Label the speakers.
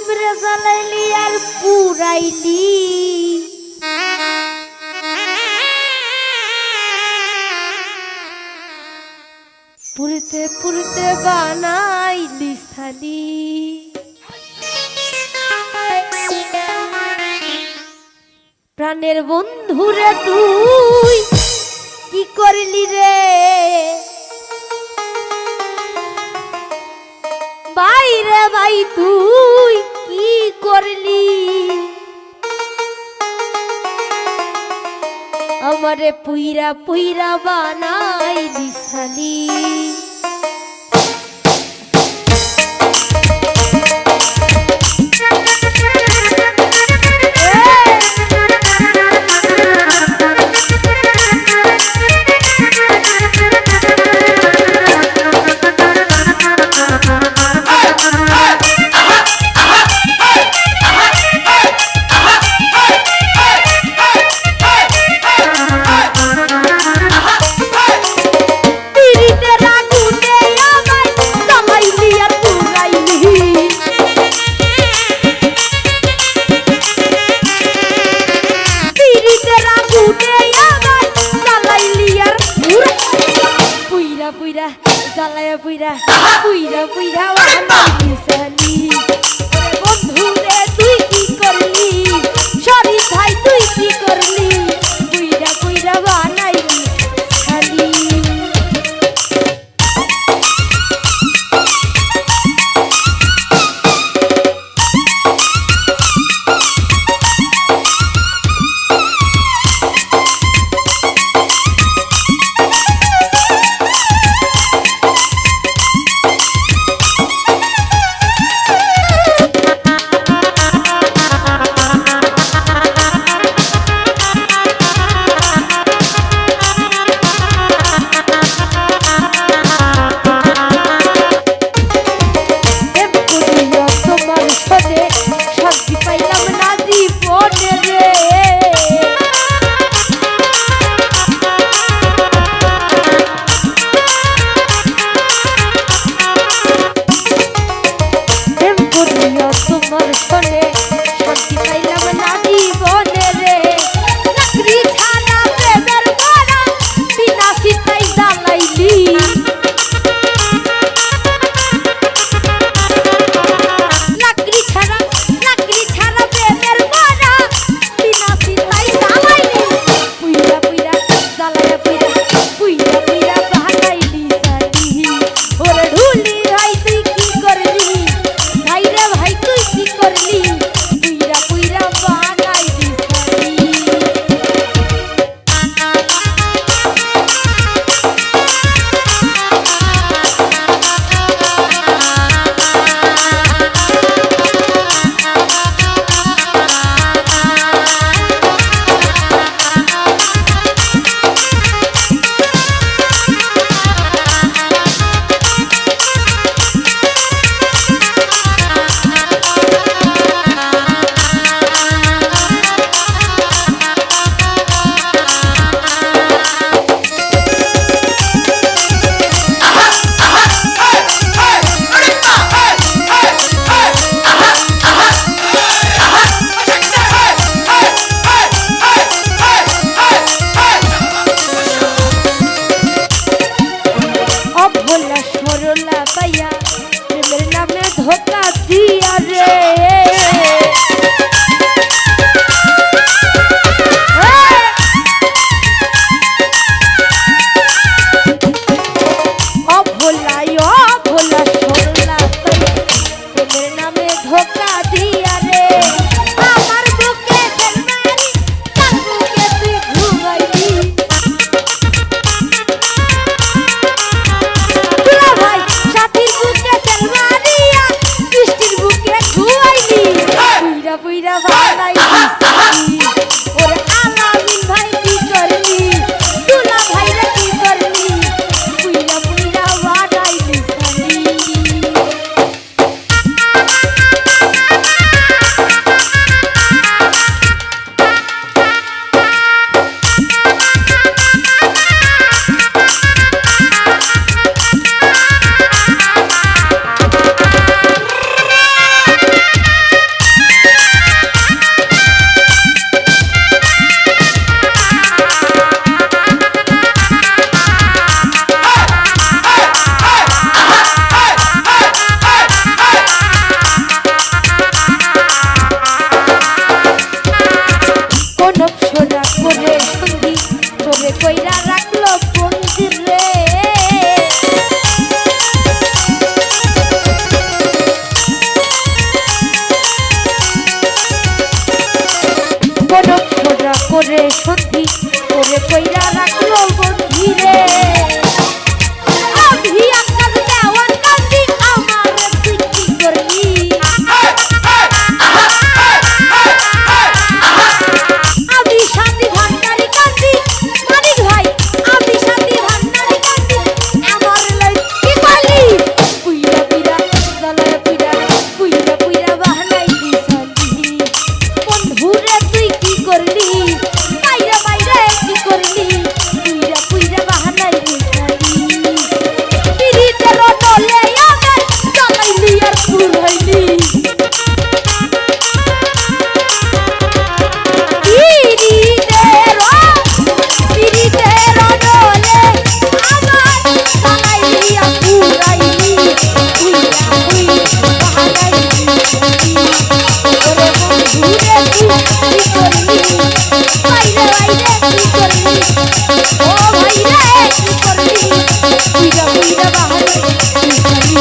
Speaker 1: শিবরে জ্বালাইলি আর পুরাইলি পুরতে পুরতে বানাইলি সালি প্রাণের বন্ধুরে তুই কি করলি রে বাইরে ভাই তুই করলি? আমারে পুইরা পুইরা বানাই দিশালি পুইরা